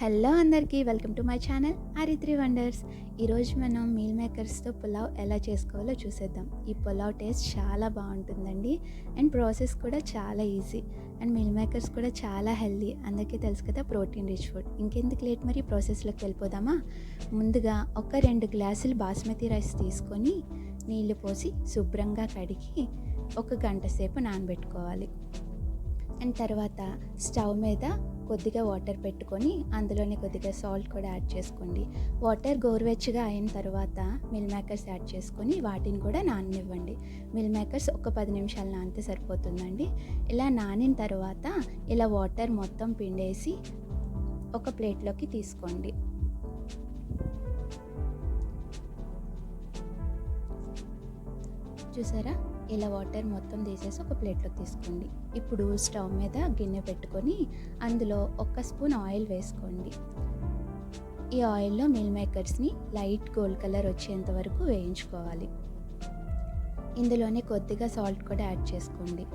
Hello అందరికీ welcome to my channel Arithri wonders. ఈరోజు మనం మీల్ మేకర్స్తో పులావ్ ఎలా చేసుకోవాలో చూసేద్దాం. ఈ పులావ్ టేస్ట్ చాలా బాగుంటుందండి అండ్ ప్రాసెస్ కూడా చాలా ఈజీ. అండ్ మీల్ మేకర్స్ కూడా చాలా హెల్దీ అందరికీ తెలుసు కదా ప్రోటీన్ రిచ్ ఫుడ్. ఇంకెందుకు లేట్ మరి ప్రాసెస్లోకి వెళ్ళిపోదామా? ముందుగా ఒక రెండు గ్లాసులు బాస్మతి రైస్ తీసుకొని నీళ్ళు పోసి శుభ్రంగా కడిగి ఒక గంట సేపు నానబెట్టుకోవాలి. అండ్ తర్వాత స్టవ్ మీద కొద్దిగా వాటర్ పెట్టుకొని అందులోనే కొద్దిగా సాల్ట్ కూడా యాడ్ చేసుకోండి. వాటర్ గోరువెచ్చగా అయిన తర్వాత మిల్ మేకర్స్ యాడ్ చేసుకొని వాటిని కూడా నాననివ్వండి. మిల్ మేకర్స్ ఒక పది నిమిషాలు నానితే సరిపోతుందండి. ఇలా నానిన తర్వాత ఇలా వాటర్ మొత్తం పిండేసి ఒక ప్లేట్లోకి తీసుకోండి. చూసారా? ఇలా వాటర్ మొత్తం తీసేసి ఒక ప్లేట్లోకి తీసుకోండి. ఇప్పుడు స్టవ్ మీద గిన్నె పెట్టుకొని అందులో ఒక స్పూన్ ఆయిల్ వేసుకోండి. ఈ ఆయిల్లో మిల్ మేకర్స్ని లైట్ గోల్డ్ కలర్ వచ్చేంత వరకు వేయించుకోవాలి. ఇందులోనే కొద్దిగా సాల్ట్ కూడా యాడ్ చేసుకోండి.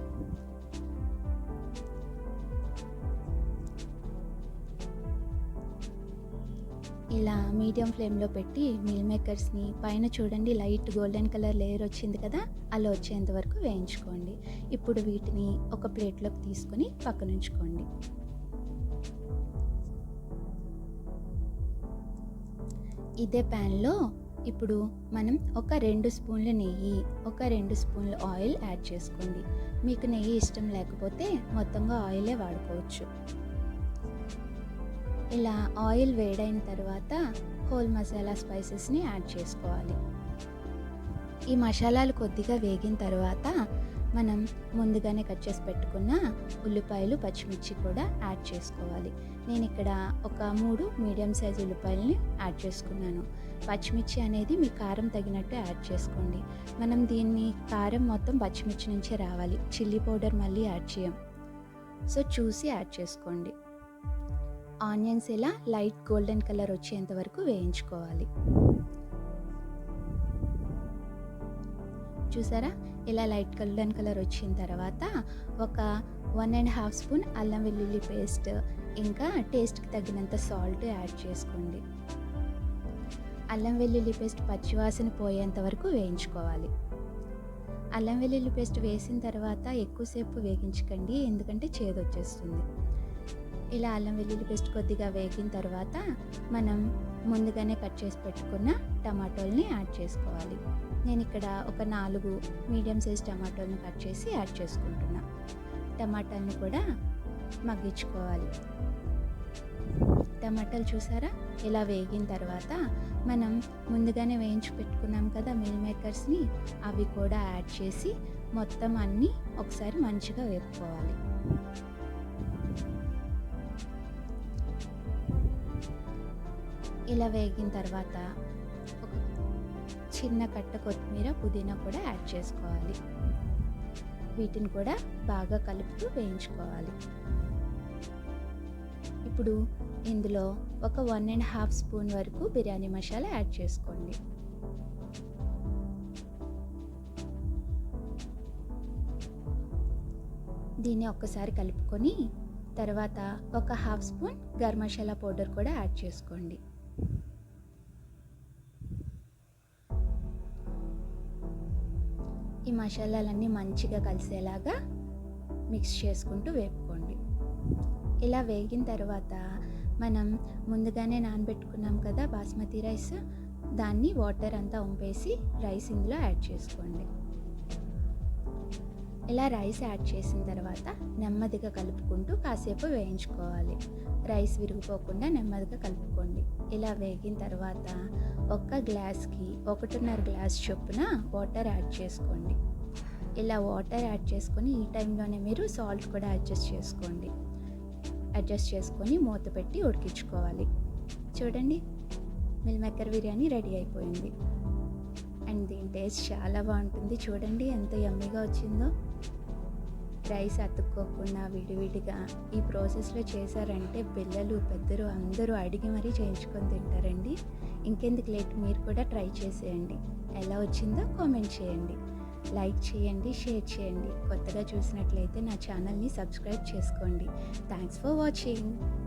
ఇలా మీడియం ఫ్లేమ్లో పెట్టి మిల్ మేకర్స్ని పైన చూడండి లైట్ గోల్డెన్ కలర్ లేయర్ వచ్చింది కదా అలా వచ్చేంత వరకు వేయించుకోండి. ఇప్పుడు వీటిని ఒక ప్లేట్లోకి తీసుకొని పక్కన ఉంచుకోండి. ఇదే ప్యాన్లో ఇప్పుడు మనం ఒక రెండు స్పూన్ల నెయ్యి ఒక రెండు స్పూన్ల ఆయిల్ యాడ్ చేసుకోండి. మీకు నెయ్యి ఇష్టం లేకపోతే మొత్తంగా ఆయిలే వాడుకోవచ్చు. ఇలా ఆయిల్ వేడైన తర్వాత హోల్ మసాలా స్పైసెస్ని యాడ్ చేసుకోవాలి. ఈ మసాలాలు కొద్దిగా వేగిన తర్వాత మనం ముందుగానే కట్ చేసి పెట్టుకున్న ఉల్లిపాయలు పచ్చిమిర్చి కూడా యాడ్ చేసుకోవాలి. నేను ఇక్కడ ఒక మూడు మీడియం సైజ్ ఉల్లిపాయలని యాడ్ చేసుకున్నాను. పచ్చిమిర్చి అనేది మీ కారం తగినట్టు యాడ్ చేసుకోండి. మనం దీన్ని కారం మొత్తం పచ్చిమిర్చి నుంచే రావాలి. చిల్లీ పౌడర్ మళ్ళీ యాడ్ చేయం. సో చూసి యాడ్ చేసుకోండి. ఆనియన్స్ ఇలా లైట్ గోల్డెన్ కలర్ వచ్చేంత వరకు వేయించుకోవాలి. చూసారా? ఇలా లైట్ గోల్డెన్ కలర్ వచ్చిన తర్వాత ఒక వన్ అండ్ హాఫ్ స్పూన్ అల్లం వెల్లుల్లి పేస్ట్ ఇంకా టేస్ట్కి తగినంత సాల్ట్ యాడ్ చేసుకోండి. అల్లం వెల్లుల్లి పేస్ట్ పచ్చివాసన పోయేంత వరకు వేయించుకోవాలి. అల్లం వెల్లుల్లి పేస్ట్ వేసిన తర్వాత ఎక్కువసేపు వేగించకండి ఎందుకంటే చేదు వచ్చేస్తుంది ఇలా అల్లం వెల్లుల్లి పేస్ట్ కొద్దిగా వేగిన తర్వాత మనం ముందుగానే కట్ చేసి పెట్టుకున్న టమాటోల్ని యాడ్ చేసుకోవాలి. నేను ఇక్కడ ఒక నాలుగు మీడియం సైజ్ టమాటోల్ని కట్ చేసి యాడ్ చేసుకుంటున్నా. టమాటాని కూడా మగ్గించుకోవాలి. టమాటాలు చూసారా? ఇలా వేగిన తర్వాత మనం ముందుగానే వేయించి పెట్టుకున్నాం కదా మిల్ మేకర్స్ని అవి కూడా యాడ్ చేసి మొత్తం అన్నీ ఒకసారి మంచిగా వేపుకోవాలి. ఇలా వేగిన తర్వాత ఒక చిన్న కట్ట కొత్తిమీర పుదీనా కూడా యాడ్ చేసుకోవాలి. వీటిని కూడా బాగా కలుపుతూ వేయించుకోవాలి. ఇప్పుడు ఇందులో ఒక వన్ అండ్ హాఫ్ స్పూన్ వరకు బిర్యానీ మసాలా యాడ్ చేసుకోండి. దీన్ని ఒక్కసారి కలుపుకొని తర్వాత ఒక half spoon garam masala powder కూడా యాడ్ చేసుకోండి. ఈ మసాలాలన్నీ మంచిగా కలిసేలాగా మిక్స్ చేసుకుంటూ వేపుకోండి. ఇలా వేగిన తర్వాత మనం ముందుగానే నానబెట్టుకున్నాం కదా బాస్మతి రైస్ దాన్ని వాటర్ అంతా ఉంపేసి రైస్ ఇందులో యాడ్ చేసుకోండి. ఇలా రైస్ యాడ్ చేసిన తర్వాత నెమ్మదిగా కలుపుకుంటూ కాసేపు వేయించుకోవాలి. రైస్ విరిగిపోకుండా నెమ్మదిగా కలుపుకోండి. ఇలా వేగిన తర్వాత ఒక్క గ్లాస్కి ఒకటిన్నర గ్లాస్ చొప్పున వాటర్ యాడ్ చేసుకోండి. ఇలా వాటర్ యాడ్ చేసుకొని ఈ టైంలోనే మీరు సాల్ట్ కూడా అడ్జస్ట్ చేసుకోండి. అడ్జస్ట్ చేసుకొని మూత పెట్టి ఉడికించుకోవాలి. చూడండి మిల్ మేకర్ బిర్యానీ రెడీ అయిపోయింది. అండ్ దీని టేస్ట్ చాలా బాగుంటుంది. చూడండి ఎంత యమ్మీగా వచ్చిందో. రైస్ అతుక్కోకుండా విడివిడిగా ఈ ప్రాసెస్లో చేశారంటే పిల్లలు పెద్దలు అందరూ అడిగి మరీ చేయించుకొని తింటారండి. ఇంకెందుకు లేట్? మీరు కూడా ట్రై చేసేయండి. ఎలా వచ్చిందో కామెంట్ చేయండి. లైక్ చేయండి షేర్ చేయండి. కొత్తగా చూసినట్లయితే నా ఛానల్ని సబ్స్క్రైబ్ చేసుకోండి. Thanks for watching.